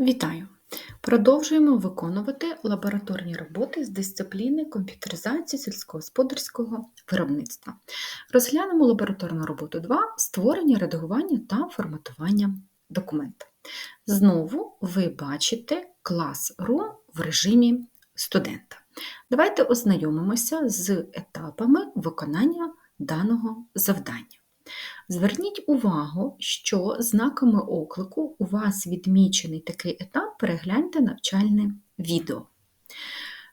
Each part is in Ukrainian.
Вітаю! Продовжуємо виконувати лабораторні роботи з дисципліни комп'ютеризації сільськогосподарського виробництва. Розглянемо лабораторну роботу 2 створення, редагування та форматування документа. Знову ви бачите клас Room в режимі студента. Давайте ознайомимося з етапами виконання даного завдання. Зверніть увагу, що знаками оклику у вас відмічений такий етап, перегляньте навчальне відео.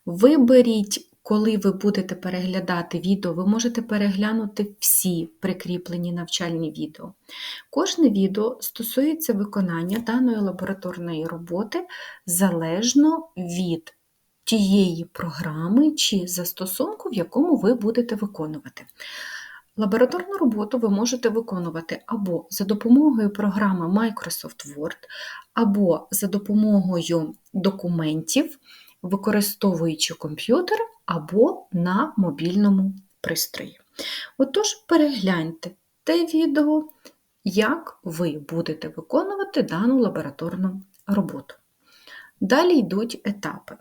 Виберіть, коли ви будете переглядати відео, ви можете переглянути всі прикріплені навчальні відео. Кожне відео стосується виконання даної лабораторної роботи залежно від тієї програми чи застосунку, в якому ви будете виконувати. Лабораторну роботу ви можете виконувати або за допомогою програми Microsoft Word, або за допомогою документів, використовуючи комп'ютер або на мобільному пристрої. Отож, перегляньте те відео, як ви будете виконувати дану лабораторну роботу. Далі йдуть етапи.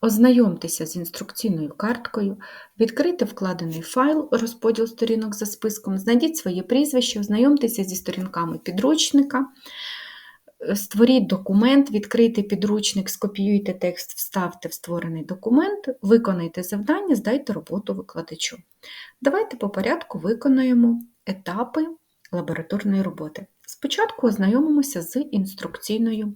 Ознайомтеся з інструкційною карткою, відкрийте вкладений файл, розподіл сторінок за списком, знайдіть своє прізвище, ознайомтеся зі сторінками підручника, створіть документ, відкрийте підручник, скопіюйте текст, вставте в створений документ, виконайте завдання, здайте роботу викладачу. Давайте по порядку виконаємо етапи лабораторної роботи. Спочатку ознайомимося з інструкційною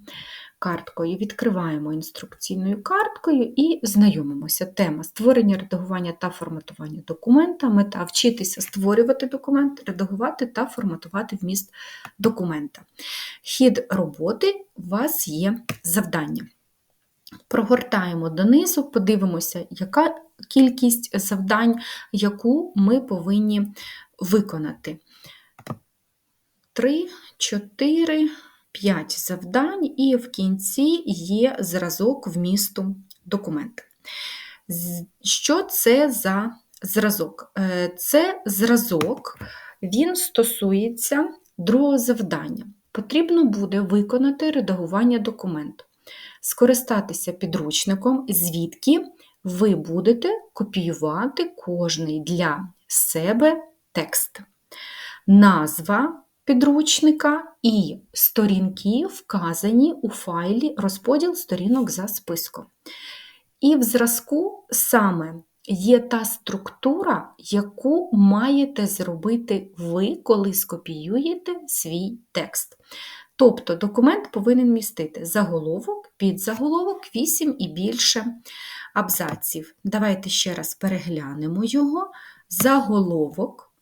карткою. Відкриваємо інструкційною карткою і знайомимося. Тема створення, редагування та форматування документа, мета вчитися створювати документ, редагувати та форматувати вміст документа. Хід роботи у вас є завдання. Прогортаємо донизу, подивимося, яка кількість завдань, яку ми повинні виконати. 3, 4, 5 завдань, і в кінці є зразок вмісту документа. Що це за зразок? Е, це зразок, він стосується другого завдання. Потрібно буде виконати редагування документу, скористатися підручником, звідки ви будете копіювати кожний для себе текст. Назва підручника і сторінки вказані у файлі розподіл сторінок за списком. І в зразку саме є та структура, яку маєте зробити ви, коли скопіюєте свій текст. Тобто документ повинен містити заголовок, підзаголовок, 8 і більше абзаців. Давайте ще раз переглянемо його. Заголовок,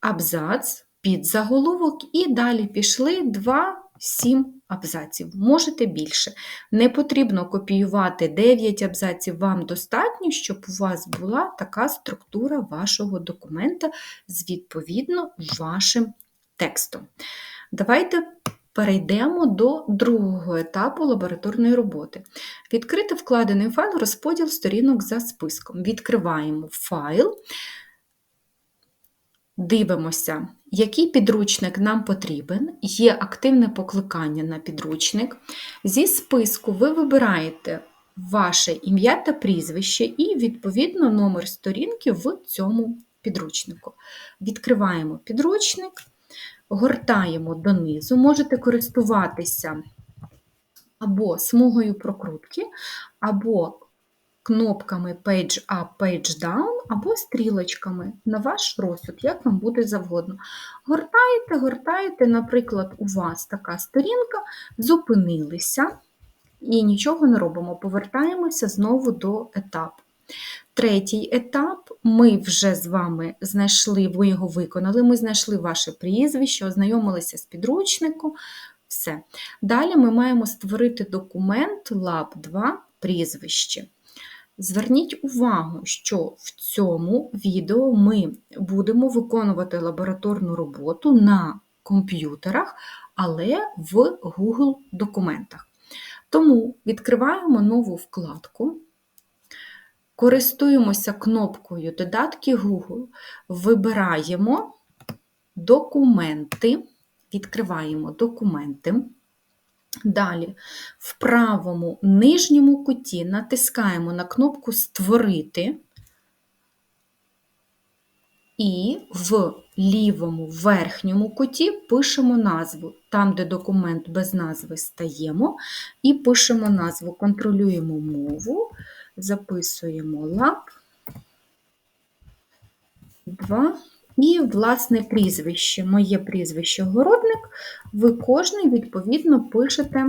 абзац, під заголовок, і далі пішли 2-7 абзаців. Можете більше. Не потрібно копіювати 9 абзаців, вам достатньо, щоб у вас була така структура вашого документа з відповідно вашим текстом. Давайте перейдемо до другого етапу лабораторної роботи. Відкрити вкладений файл, розподіл сторінок за списком. Відкриваємо файл. Дивимося, який підручник нам потрібен, є активне покликання на підручник. Зі списку ви вибираєте ваше ім'я та прізвище і, відповідно, номер сторінки в цьому підручнику. Відкриваємо підручник, гортаємо донизу, можете користуватися або смугою прокрутки, або кнопками Page Up, Page Down або стрілочками на ваш розсуд, як вам буде завгодно. Гортаєте, гортаєте, наприклад, у вас така сторінка, зупинилися і нічого не робимо. Повертаємося знову до етапу. Третій етап ми вже з вами знайшли, ви його виконали, ми знайшли ваше прізвище, ознайомилися з підручником. Все. Далі ми маємо створити документ lab 2 прізвище. Зверніть увагу, що в цьому відео ми будемо виконувати лабораторну роботу на комп'ютерах, але в Google документах. Тому відкриваємо нову вкладку, користуємося кнопкою Додатки Google, вибираємо документи, відкриваємо документи. Далі, в правому нижньому куті натискаємо на кнопку Створити. І в лівому верхньому куті пишемо назву. Там, де документ без назви стаємо, і пишемо назву, контролюємо мову, записуємо лаб 2 і власне прізвище. Моє прізвище Городник. Ви кожний, відповідно, пишете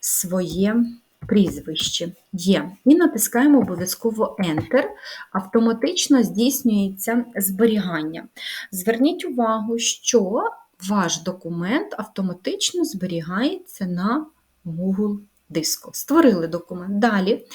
своє прізвище є. І натискаємо обов'язково Enter, автоматично здійснюється зберігання. Зверніть увагу, що ваш документ автоматично зберігається на Google диску. Створили документ. Далі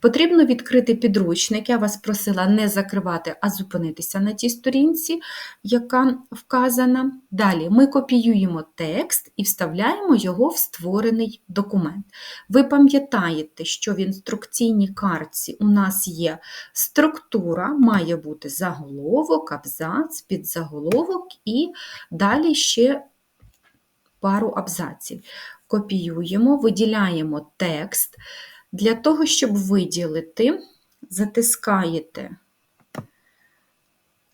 потрібно відкрити підручник. Я вас просила не закривати, а зупинитися на тій сторінці, яка вказана. Далі ми копіюємо текст і вставляємо його в створений документ. Ви пам'ятаєте, що в інструкційній картці у нас є структура, має бути заголовок, абзац, підзаголовок і далі ще пару абзаців копіюємо, виділяємо текст. Для того, щоб виділити, затискаєте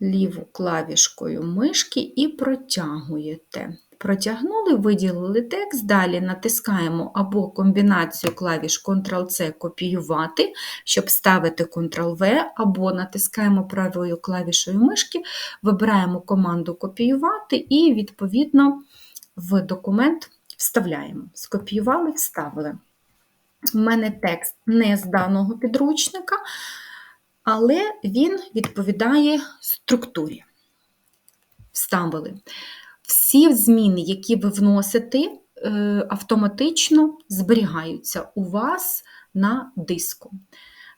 ліву клавішкою мишки і протягуєте. Протягнули, виділили текст, далі натискаємо або комбінацію клавіш Ctrl-C копіювати, щоб ставити Ctrl-V, або натискаємо правою клавішою мишки, вибираємо команду копіювати і, відповідно, в документ вставляємо. Скопіювали, вставили. У мене текст не з даного підручника, але він відповідає структурі. Вставили. Всі зміни, які ви вносите, е, автоматично зберігаються у вас на диску.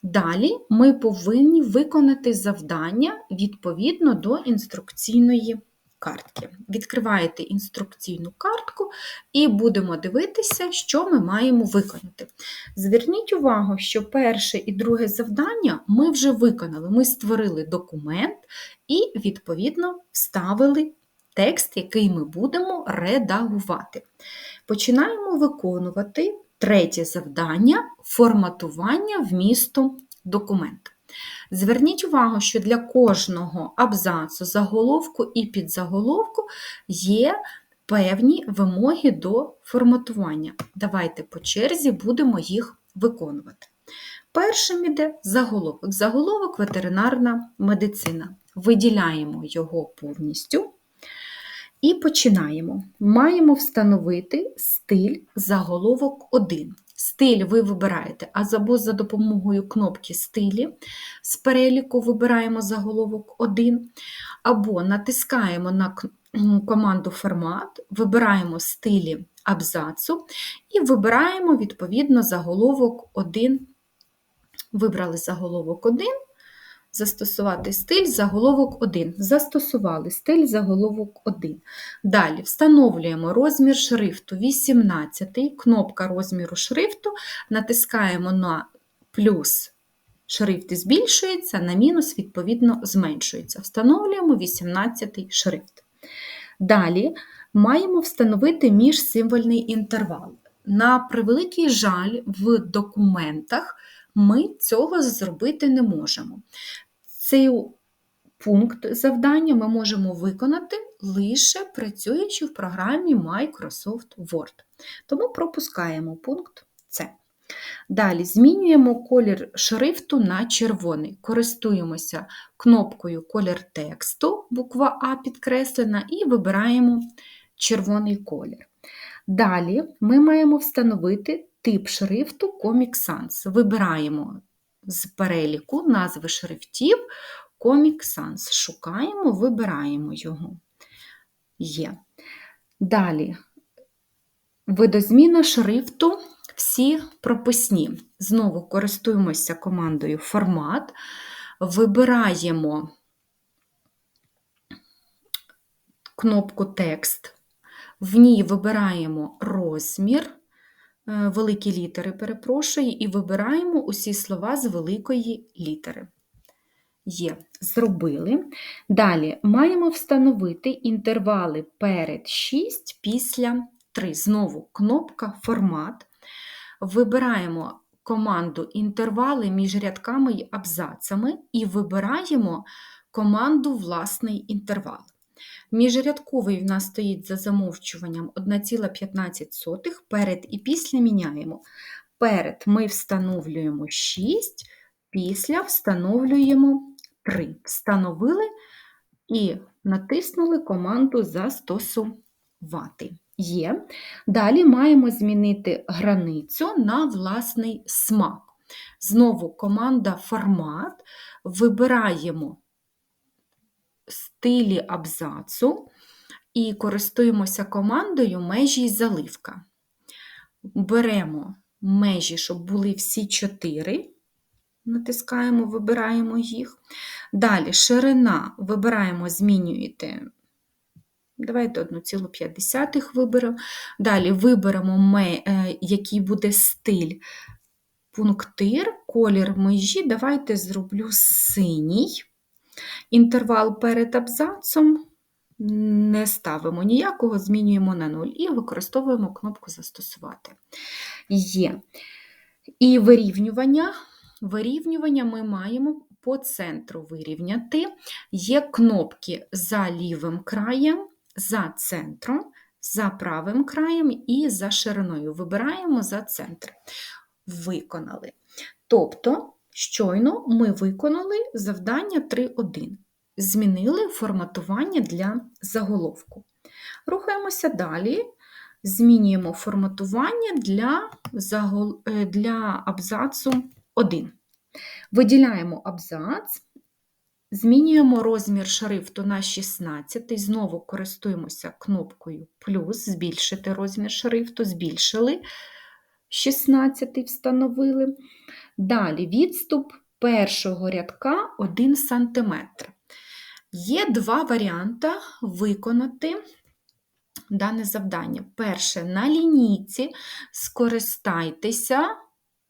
Далі ми повинні виконати завдання відповідно до інструкційної картки. Відкриваєте інструкційну картку і будемо дивитися, що ми маємо виконати. Зверніть увагу, що перше і друге завдання ми вже виконали. Ми створили документ і, відповідно, вставили текст, який ми будемо редагувати. Починаємо виконувати третє завдання форматування вмісту документу. Зверніть увагу, що для кожного абзацу, заголовку і підзаголовку є певні вимоги до форматування. Давайте по черзі будемо їх виконувати. Першим іде заголовок. Заголовок ветеринарна медицина. Виділяємо його повністю. І починаємо. Маємо встановити стиль заголовок 1. Стиль ви вибираєте, або за допомогою кнопки стилі з переліку вибираємо заголовок 1, або натискаємо на команду формат, вибираємо стилі абзацу і вибираємо відповідно заголовок 1. Вибрали заголовок 1, Застосувати стиль заголовок 1. Застосували стиль заголовок 1. Далі встановлюємо розмір шрифту 18, кнопка розміру шрифту, натискаємо на плюс шрифт збільшується, на мінус, відповідно, зменшується. Встановлюємо 18 шрифт. Далі маємо встановити міжсимвольний інтервал. На превеликий жаль, в документах ми цього зробити не можемо. Цей пункт завдання ми можемо виконати лише працюючи в програмі Microsoft Word. Тому пропускаємо пункт С. Далі змінюємо колір шрифту на червоний. Користуємося кнопкою Колір тексту, буква А підкреслена, і вибираємо червоний колір. Далі ми маємо встановити тип шрифту Comic Sans. Вибираємо з переліку назви шрифтів Comic Sans. Шукаємо, вибираємо його. Є. Далі видозміна шрифту всі прописні. Знову користуємося командою формат, вибираємо кнопку текст, в ній вибираємо розмір. Е, великі літери, перепрошую, і вибираємо усі слова з великої літери. Є, зробили. Далі маємо встановити інтервали перед 6 після 3. Знову кнопка Формат. Вибираємо команду інтервали між рядками і абзацами і вибираємо команду власний інтервал. Міжрядковий в нас стоїть за замовчуванням 1,15, перед і після міняємо. Перед ми встановлюємо 6, після встановлюємо 3. Встановили і натиснули команду Застосувати. Є. Далі маємо змінити границю на власний смак. Знову команда Формат. Вибираємо стилі абзацу і користуємося командою межі і заливка. Беремо межі, щоб були всі чотири. Натискаємо, вибираємо їх. Далі ширина вибираємо, змінюєте. Давайте 1,5 виберемо. Далі виберемо, е, який буде стиль пунктир, колір межі. Давайте зроблю синій. Інтервал перед абзацом не ставимо ніякого, змінюємо на 0 і використовуємо кнопку Застосувати. Є. І вирівнювання. Вирівнювання ми маємо по центру вирівняти. Є кнопки за лівим краєм, за центром, за правим краєм і за шириною. Вибираємо за центр. Виконали. Тобто, щойно ми виконали завдання 3.1. Змінили форматування для заголовку. Рухаємося далі. Змінюємо форматування для загол... Е, для абзацу 1. Виділяємо абзац, змінюємо розмір шрифту на 16, знову користуємося кнопкою плюс, збільшити розмір шрифту, збільшили 16 встановили. Далі відступ першого рядка 1 см. Є два варіанти виконати дане завдання. Перше, на лінійці скористайтеся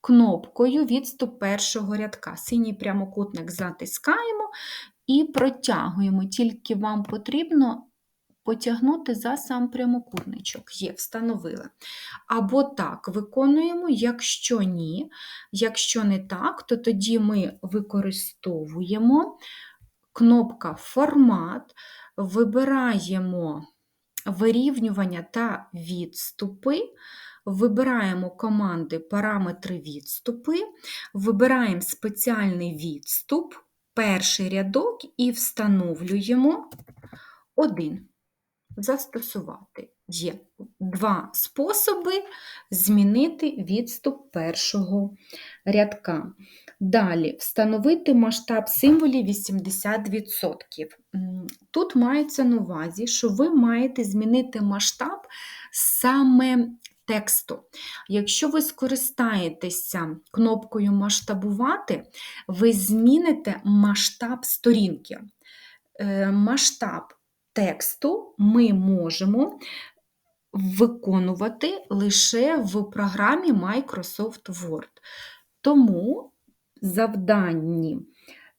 кнопкою відступ першого рядка. Синій прямокутник затискаємо і протягуємо, тільки вам потрібно потягнути за сам прямокутничок. Є, встановили. Або так виконуємо, якщо ні. Якщо не так, то тоді ми використовуємо кнопка Формат, вибираємо вирівнювання та відступи. Вибираємо команди параметри відступи, вибираємо спеціальний відступ, перший рядок і встановлюємо один застосувати. Є два способи змінити відступ першого рядка. Далі встановити масштаб символів 80%. Тут мається на увазі, що ви маєте змінити масштаб саме тексту. Якщо ви скористаєтеся кнопкою масштабувати, ви зміните масштаб сторінки. Е, масштаб тексту ми можемо виконувати лише в програмі Microsoft Word. Тому завданні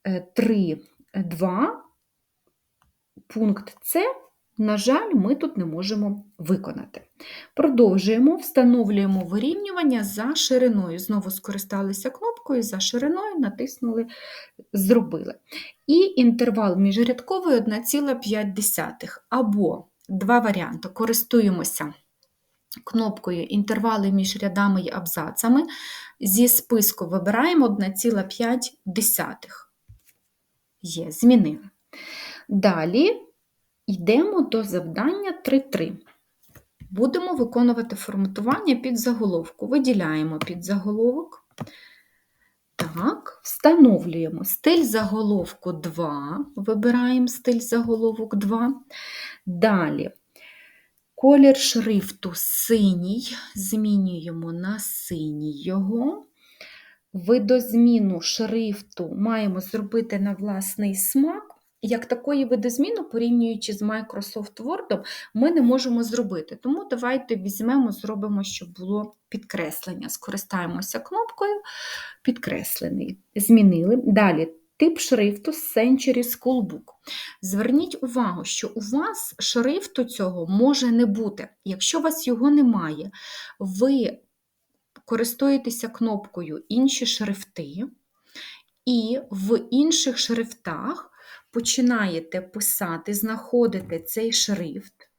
3.2 е, пункт С, на жаль, ми тут не можемо виконати. Продовжуємо, встановлюємо вирівнювання за шириною. Знову скористалися кнопкою за шириною, натиснули, зробили. І інтервал міжрядковий 1,5. Або два варіанти. Користуємося кнопкою інтервали між рядами і абзацами. Зі списку вибираємо 1,5. Є, змінили. Далі йдемо до завдання 3.3. Будемо виконувати форматування під заголовку. Виділяємо під заголовок. Так, встановлюємо стиль заголовку 2, вибираємо стиль заголовок 2. Далі колір шрифту синій, змінюємо на синій його. Видозміну шрифту маємо зробити на власний смак як такої видозміну, порівнюючи з Microsoft Word, ми не можемо зробити. Тому давайте візьмемо, зробимо, щоб було підкреслення. Скористаємося кнопкою підкреслений. Змінили. Далі Тип шрифту Century Schoolbook. Зверніть увагу, що у вас шрифту цього може не бути. Якщо у вас його немає, ви користуєтеся кнопкою Інші шрифти, і в інших шрифтах починаєте писати, знаходите цей шрифт.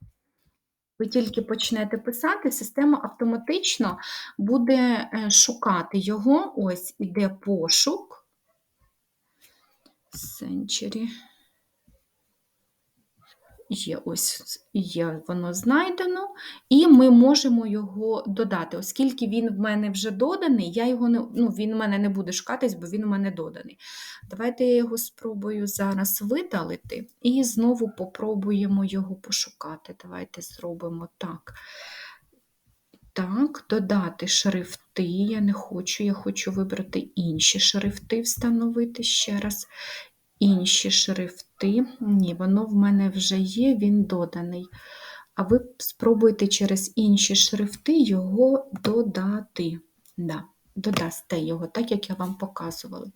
Ви тільки почнете писати, система автоматично буде е, шукати його. Ось іде пошук. Century. Є ось є воно знайдено, і ми можемо його додати. Оскільки він в мене вже доданий, я його не, ну, він в мене не буде шукатись, бо він у мене доданий. Давайте я його спробую зараз видалити і знову попробуємо його пошукати. Давайте зробимо так. Так, додати шрифти. Я не хочу, я хочу вибрати інші шрифти, встановити ще раз інші шрифти. Ні, воно в мене вже є, він доданий. А ви спробуйте через інші шрифти його додати. Да, Додасте його, так як я вам показувала.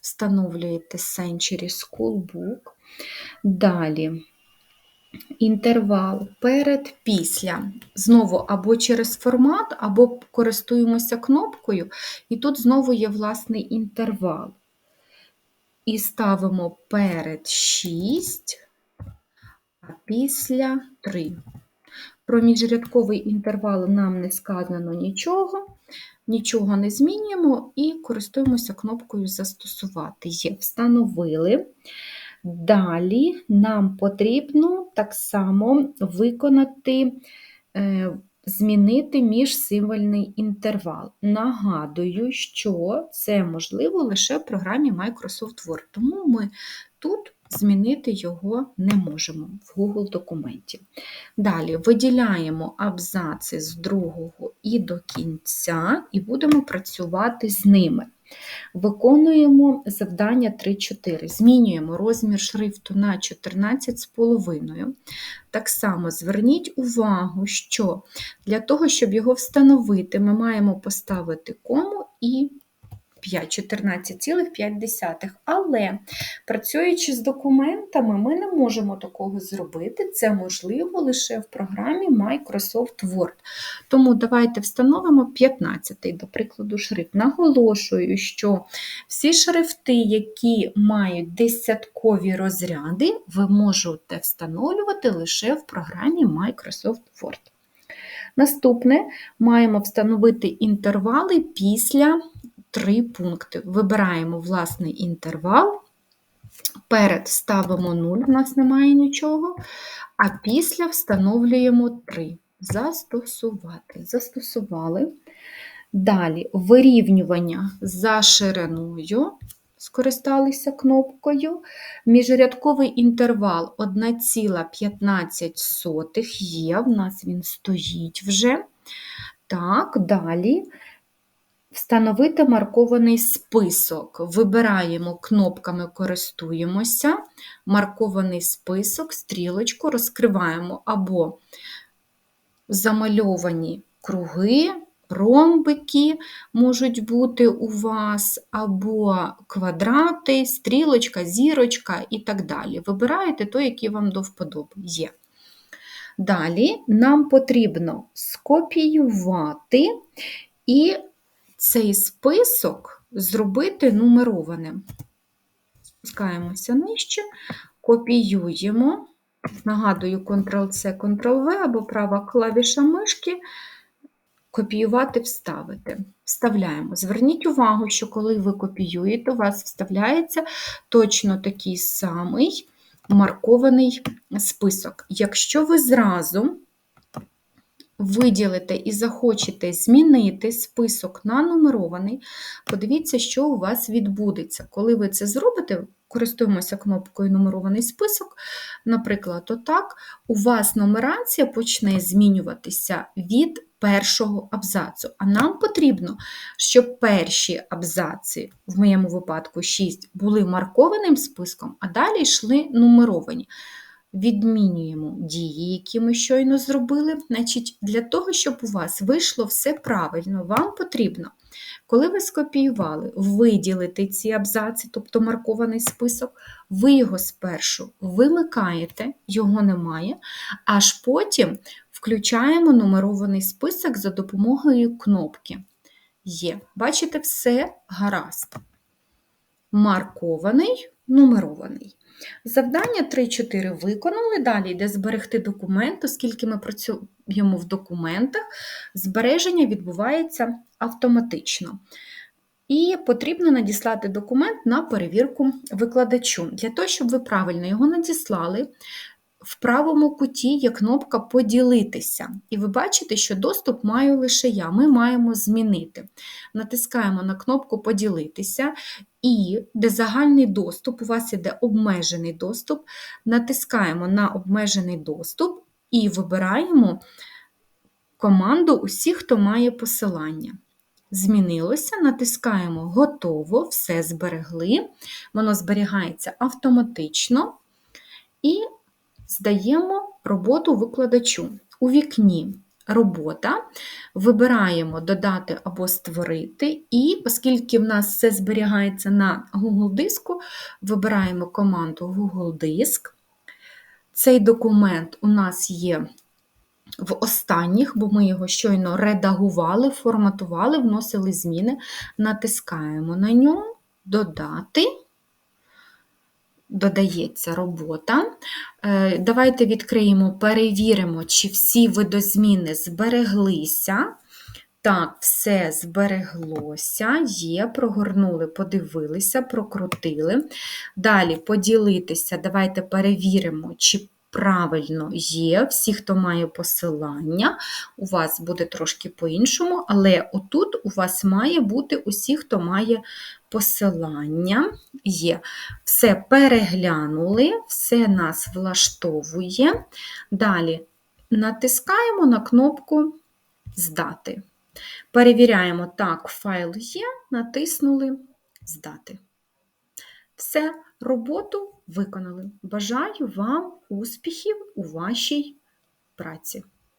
Встановлюєте Century Schoolbook. Далі. Інтервал перед, після. Знову або через формат, або користуємося кнопкою, і тут знову є власний інтервал і ставимо перед 6, а після 3. Про міжрядковий інтервал нам не сказано нічого, нічого не змінюємо і користуємося кнопкою Застосувати. Є, встановили. Далі нам потрібно так само виконати е, змінити міжсимвольний інтервал. Нагадую, що це можливо лише в програмі Microsoft Word, тому ми тут змінити його не можемо в Google документі. Далі виділяємо абзаци з другого і до кінця, і будемо працювати з ними. Виконуємо завдання 3-4. Змінюємо розмір шрифту на 14,5. Так само зверніть увагу, що для того, щоб його встановити, ми маємо поставити кому і 14,5. Але працюючи з документами, ми не можемо такого зробити. Це можливо лише в програмі Microsoft Word. Тому давайте встановимо 15, до прикладу, шрифт. Наголошую, що всі шрифти, які мають десяткові розряди, ви можете встановлювати лише в програмі Microsoft Word. Наступне маємо встановити інтервали після три пункти. Вибираємо власний інтервал, перед ставимо 0, в нас немає нічого, а після встановлюємо 3. Застосувати. Застосували. Далі вирівнювання за шириною, скористалися кнопкою. Міжрядковий інтервал 1,15 є, в нас він стоїть вже. Так, далі Встановити маркований список. Вибираємо кнопками користуємося, маркований список, стрілочку розкриваємо або замальовані круги, ромбики можуть бути у вас, або квадрати, стрілочка, зірочка і так далі. Вибираєте той, який вам до вподоби є. Далі нам потрібно скопіювати і цей список зробити нумерованим. Спускаємося нижче, копіюємо, нагадую, Ctrl-C, Ctrl-V або права клавіша мишки, копіювати, вставити. Вставляємо. Зверніть увагу, що коли ви копіюєте, у вас вставляється точно такий самий маркований список. Якщо ви зразу виділите і захочете змінити список на нумерований, подивіться, що у вас відбудеться. Коли ви це зробите, користуємося кнопкою Нумерований список. Наприклад, отак, у вас нумерація почне змінюватися від першого абзацу. А нам потрібно, щоб перші абзаці, в моєму випадку 6, були маркованим списком, а далі йшли нумеровані відмінюємо дії, які ми щойно зробили. Значить, Для того, щоб у вас вийшло все правильно, вам потрібно Коли ви скопіювали, виділите ці абзаці, тобто маркований список, ви його спершу вимикаєте, його немає, аж потім включаємо нумерований список за допомогою кнопки. Є. Бачите, все гаразд. Маркований, нумерований. Завдання 3-4 виконали. Далі йде зберегти документ, оскільки ми працюємо в документах, збереження відбувається автоматично. І потрібно надіслати документ на перевірку викладачу. Для того, щоб ви правильно його надіслали, в правому куті є кнопка Поділитися. І ви бачите, що доступ маю лише я. Ми маємо змінити. Натискаємо на кнопку Поділитися, і де загальний доступ, у вас іде обмежений доступ. Натискаємо на обмежений доступ і вибираємо команду усі, хто має посилання. Змінилося, натискаємо Готово, все зберегли. Воно зберігається автоматично. І здаємо роботу викладачу. У вікні робота. Вибираємо Додати або створити, і оскільки в нас все зберігається на Google диску, вибираємо команду Google Диск. Цей документ у нас є в останніх, бо ми його щойно редагували, форматували, вносили зміни, натискаємо на нього, додати додається робота. Е, давайте відкриємо, перевіримо, чи всі видозміни збереглися. Так, все збереглося, є, прогорнули, подивилися, прокрутили. Далі поділитися, давайте перевіримо, чи правильно є. Всі, хто має посилання, у вас буде трошки по-іншому, але отут у вас має бути усі, хто має посилання. Є. Все переглянули, все нас влаштовує. Далі натискаємо на кнопку Здати. Перевіряємо, так, файл є, натиснули Здати. Все, роботу виконали. Бажаю вам успіхів у вашій праці.